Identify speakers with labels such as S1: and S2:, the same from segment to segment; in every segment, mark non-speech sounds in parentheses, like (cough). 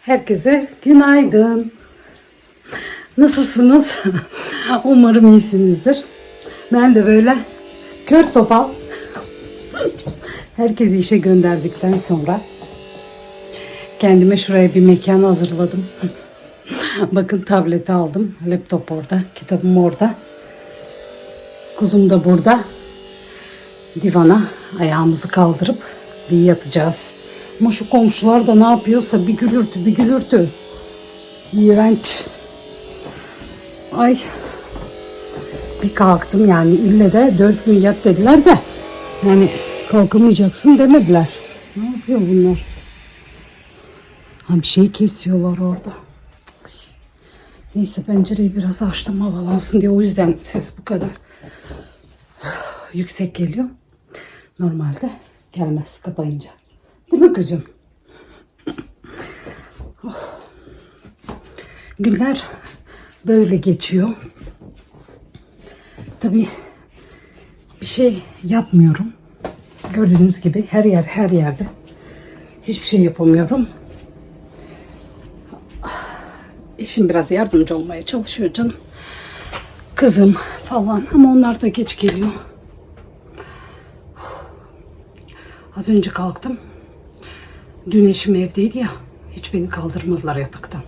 S1: Herkese günaydın. Nasılsınız? (laughs) Umarım iyisinizdir. Ben de böyle kör topal herkesi işe gönderdikten sonra kendime şuraya bir mekan hazırladım. (laughs) Bakın tableti aldım. Laptop orada. Kitabım orada. Kuzum da burada. Divana ayağımızı kaldırıp bir yatacağız. Ama şu komşular da ne yapıyorsa bir gülürtü bir gülürtü. İğrenç. Ay. Bir kalktım yani ille de dört gün yat dediler de. Yani kalkamayacaksın demediler. Ne yapıyor bunlar? Ha bir şey kesiyorlar orada. Neyse pencereyi biraz açtım havalansın diye o yüzden ses bu kadar yüksek geliyor. Normalde gelmez kapayınca. Değil mi kızım? Oh. Günler böyle geçiyor. Tabii bir şey yapmıyorum. Gördüğünüz gibi her yer her yerde. Hiçbir şey yapamıyorum. Eşim biraz yardımcı olmaya çalışıyor canım. Kızım falan ama onlar da geç geliyor. Az önce kalktım. Dün eşim evdeydi ya. Hiç beni kaldırmadılar yataktan.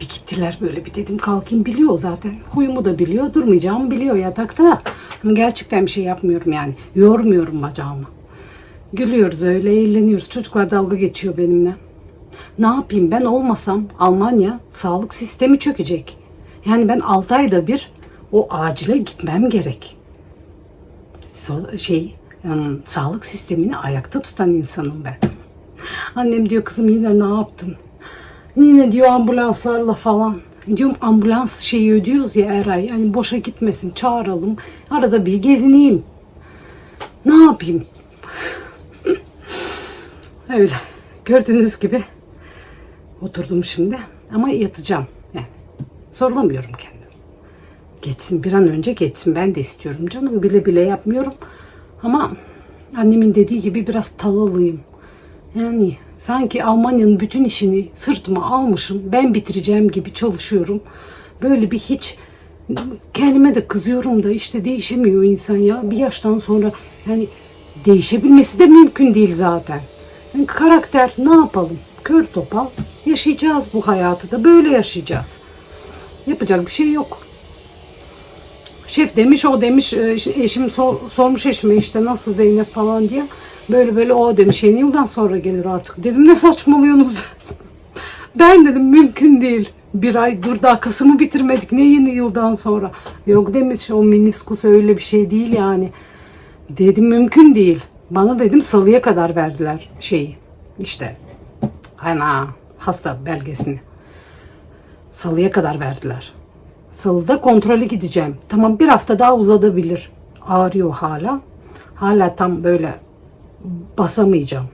S1: Bir gittiler böyle bir dedim kalkayım biliyor zaten. Huyumu da biliyor. Durmayacağımı biliyor yatakta. Ama gerçekten bir şey yapmıyorum yani. Yormuyorum bacağımı. Gülüyoruz öyle eğleniyoruz. Çocuklar dalga geçiyor benimle. Ne yapayım ben olmasam Almanya sağlık sistemi çökecek. Yani ben 6 ayda bir o acile gitmem gerek. Şey sağlık sistemini ayakta tutan insanım ben. Annem diyor kızım yine ne yaptın? Yine diyor ambulanslarla falan. Diyorum ambulans şeyi ödüyoruz ya her ay. Yani boşa gitmesin çağıralım. Arada bir gezineyim. Ne yapayım? (laughs) Öyle. Gördüğünüz gibi oturdum şimdi. Ama yatacağım. Yani sorulamıyorum kendimi. Geçsin bir an önce geçsin. Ben de istiyorum canım. Bile bile yapmıyorum. Ama annemin dediği gibi biraz talalıyım. Yani sanki Almanya'nın bütün işini sırtıma almışım. Ben bitireceğim gibi çalışıyorum. Böyle bir hiç kendime de kızıyorum da işte değişemiyor insan ya. Bir yaştan sonra yani değişebilmesi de mümkün değil zaten. Yani karakter ne yapalım? Kör topal yaşayacağız bu hayatı da böyle yaşayacağız. Yapacak bir şey yok. Şef demiş o demiş e, eşim sor- sormuş eşime işte nasıl Zeynep falan diye. Böyle böyle o demiş yeni yıldan sonra gelir artık. Dedim ne saçmalıyorsunuz? (laughs) ben dedim mümkün değil. Bir ay dur daha Kasım'ı bitirmedik ne yeni yıldan sonra. Yok demiş o meniskus öyle bir şey değil yani. Dedim mümkün değil. Bana dedim salıya kadar verdiler şeyi. İşte ana hasta belgesini. Salıya kadar verdiler. Salıda kontrole gideceğim. Tamam bir hafta daha uzadabilir. Ağrıyor hala. Hala tam böyle basamayacağım.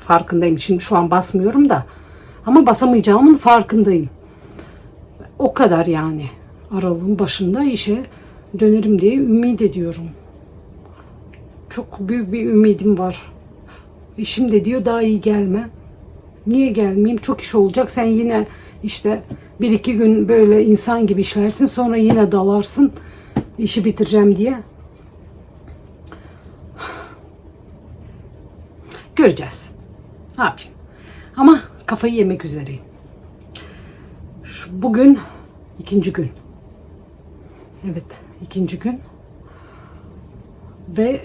S1: Farkındayım. Şimdi şu an basmıyorum da. Ama basamayacağımın farkındayım. O kadar yani. Aralığın başında işe dönerim diye ümit ediyorum. Çok büyük bir ümidim var. Eşim de diyor daha iyi gelme. Niye gelmeyeyim? Çok iş olacak. Sen yine işte bir iki gün böyle insan gibi işlersin. Sonra yine dalarsın. işi bitireceğim diye. Göreceğiz. Ne yapayım? Ama kafayı yemek üzereyim. Şu, bugün ikinci gün. Evet, ikinci gün. Ve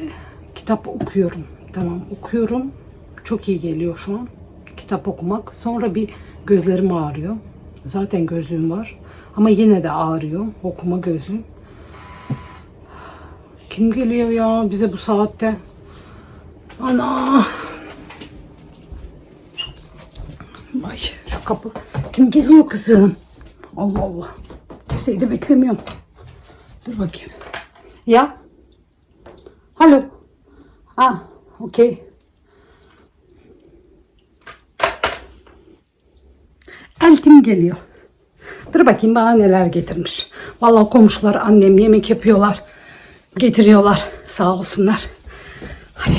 S1: kitap okuyorum. Tamam, okuyorum. Çok iyi geliyor şu an. Kitap okumak. Sonra bir gözlerim ağrıyor. Zaten gözlüğüm var. Ama yine de ağrıyor. Okuma gözlüğüm. Kim geliyor ya bize bu saatte? Ana! Ay şu kapı. Kim geliyor kızım? Allah Allah. Kimseyi de beklemiyorum. Dur bakayım. Ya? Alo. Ha, okey. Eltim geliyor. Dur bakayım bana neler getirmiş. Vallahi komşular annem yemek yapıyorlar. Getiriyorlar. Sağ olsunlar. Hadi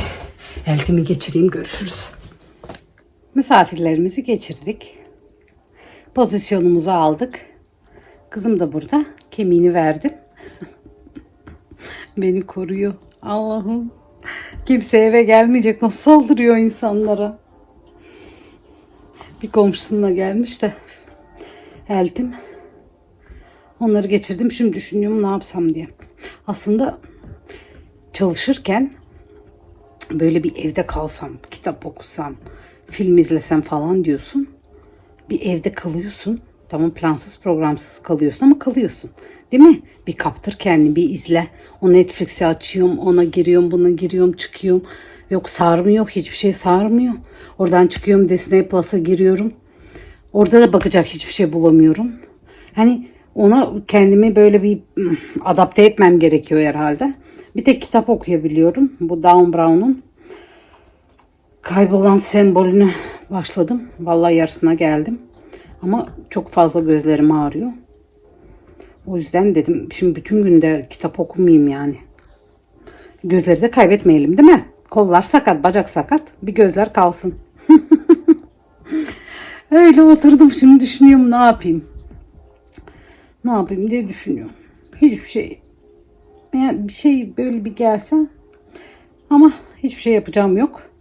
S1: eltimi geçireyim görüşürüz. Misafirlerimizi geçirdik. Pozisyonumuzu aldık. Kızım da burada. Kemiğini verdim. (laughs) Beni koruyor. Allah'ım. Kimse eve gelmeyecek. Nasıl saldırıyor insanlara. Bir komşusunla gelmiş de. Eltim. Onları geçirdim. Şimdi düşünüyorum ne yapsam diye. Aslında çalışırken böyle bir evde kalsam, kitap okusam, film izlesem falan diyorsun. Bir evde kalıyorsun. Tamam plansız programsız kalıyorsun ama kalıyorsun. Değil mi? Bir kaptır kendini bir izle. O Netflix'i açıyorum ona giriyorum buna giriyorum çıkıyorum. Yok sarmıyor hiçbir şey sarmıyor. Oradan çıkıyorum Disney Plus'a giriyorum. Orada da bakacak hiçbir şey bulamıyorum. Hani ona kendimi böyle bir adapte etmem gerekiyor herhalde. Bir tek kitap okuyabiliyorum. Bu Dan Brown'un Kaybolan sembolünü başladım. Vallahi yarısına geldim. Ama çok fazla gözlerim ağrıyor. O yüzden dedim şimdi bütün günde kitap okumayayım yani. Gözleri de kaybetmeyelim değil mi? Kollar sakat, bacak sakat. Bir gözler kalsın. (laughs) Öyle oturdum şimdi düşünüyorum ne yapayım. Ne yapayım diye düşünüyorum. Hiçbir şey yani bir şey böyle bir gelse ama hiçbir şey yapacağım yok.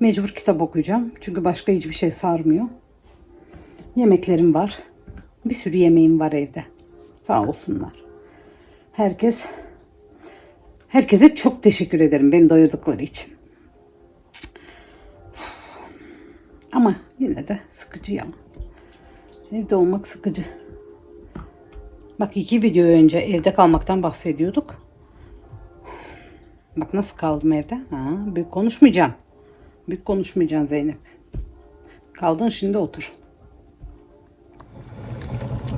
S1: Mecbur kitap okuyacağım. Çünkü başka hiçbir şey sarmıyor. Yemeklerim var. Bir sürü yemeğim var evde. Sağ olsunlar. Herkes herkese çok teşekkür ederim beni doyurdukları için. Ama yine de sıkıcı ya. Evde olmak sıkıcı. Bak iki video önce evde kalmaktan bahsediyorduk. Bak nasıl kaldım evde. Ha, büyük konuşmayacaksın. Büyük konuşmayacaksın Zeynep. Kaldın şimdi otur.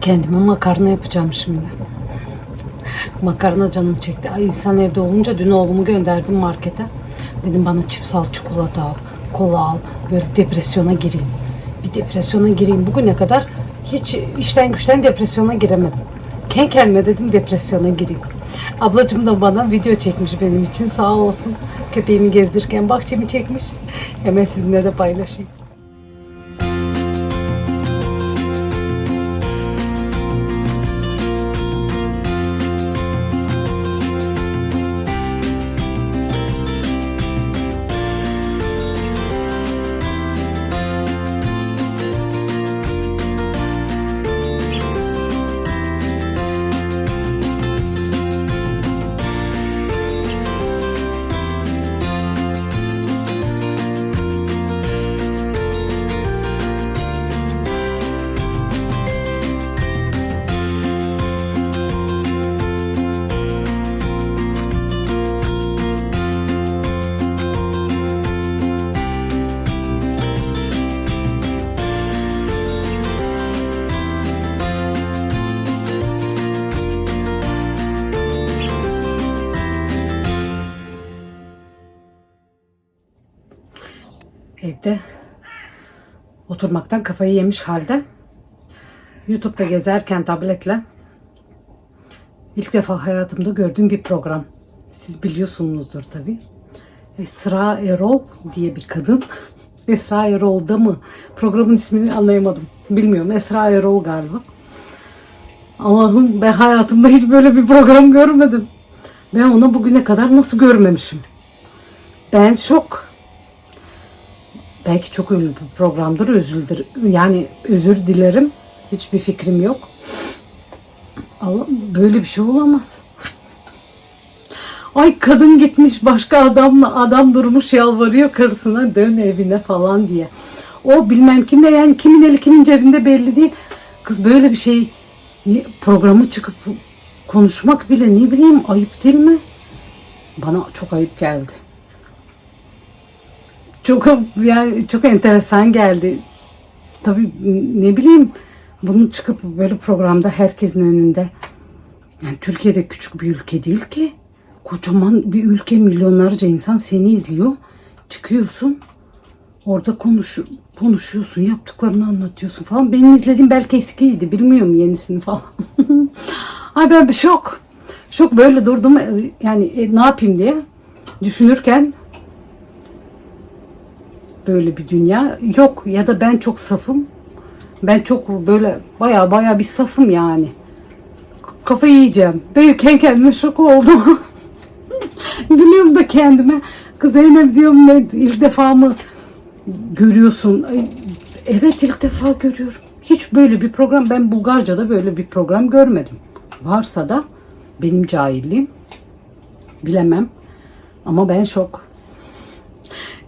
S1: Kendime makarna yapacağım şimdi. Makarna canım çekti. Ay insan evde olunca dün oğlumu gönderdim markete. Dedim bana çips al, çikolata al, kola al. Böyle depresyona gireyim. Bir depresyona gireyim. Bugüne kadar hiç işten güçten depresyona giremedim. Ken kendime dedim depresyona gireyim. Ablacım da bana video çekmiş benim için sağ olsun. Köpeğimi gezdirirken bahçemi çekmiş. Hemen sizinle de paylaşayım. Evde oturmaktan kafayı yemiş halde YouTube'da gezerken tabletle ilk defa hayatımda gördüğüm bir program. Siz biliyorsunuzdur tabi. Esra Erol diye bir kadın. (laughs) Esra Erol'da mı? Programın ismini anlayamadım. Bilmiyorum. Esra Erol galiba. Allah'ım ben hayatımda hiç böyle bir program görmedim. Ben onu bugüne kadar nasıl görmemişim? Ben şok. Belki çok ünlü bir programdır, özüldür. Yani özür dilerim. Hiçbir fikrim yok. Allah böyle bir şey olamaz. Ay kadın gitmiş başka adamla adam durmuş yalvarıyor karısına dön evine falan diye. O bilmem kimde yani kimin eli kimin cebinde belli değil. Kız böyle bir şey programı çıkıp konuşmak bile ne bileyim ayıp değil mi? Bana çok ayıp geldi. Çok yani çok enteresan geldi. Tabii ne bileyim bunu çıkıp böyle programda herkesin önünde. Yani Türkiye'de küçük bir ülke değil ki. Kocaman bir ülke milyonlarca insan seni izliyor. Çıkıyorsun. Orada konuş, konuşuyorsun, yaptıklarını anlatıyorsun falan. Benim izlediğim belki eskiydi. Bilmiyorum yenisini falan. (laughs) Ay ben bir şok. Şok böyle durdum. Yani e, ne yapayım diye düşünürken böyle bir dünya yok ya da ben çok safım Ben çok böyle baya baya bir safım yani. Kafayı yiyeceğim. Böyle kendi kendime şok oldum. (laughs) Gülüyorum da kendime. Kız Zeynep diyorum ne ilk defa mı görüyorsun? Ay, Evet ilk defa görüyorum. Hiç böyle bir program ben Bulgarca'da böyle bir program görmedim. Varsa da benim cahilliğim bilemem. Ama ben şok.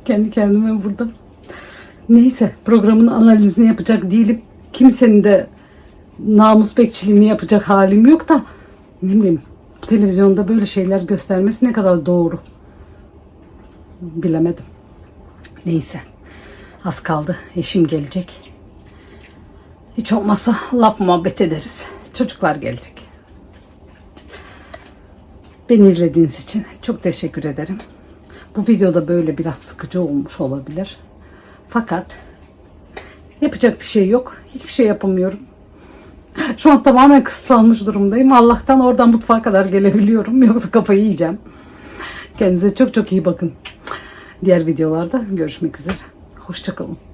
S1: Kendi kendime burada. Neyse programın analizini yapacak değilim. Kimsenin de namus bekçiliğini yapacak halim yok da ne bileyim televizyonda böyle şeyler göstermesi ne kadar doğru bilemedim. Neyse az kaldı eşim gelecek. Hiç olmazsa laf muhabbet ederiz. Çocuklar gelecek. Beni izlediğiniz için çok teşekkür ederim. Bu videoda böyle biraz sıkıcı olmuş olabilir. Fakat yapacak bir şey yok. Hiçbir şey yapamıyorum. (laughs) Şu an tamamen kısıtlanmış durumdayım. Allah'tan oradan mutfağa kadar gelebiliyorum. (laughs) Yoksa kafayı yiyeceğim. Kendinize çok çok iyi bakın. Diğer videolarda görüşmek üzere. Hoşçakalın.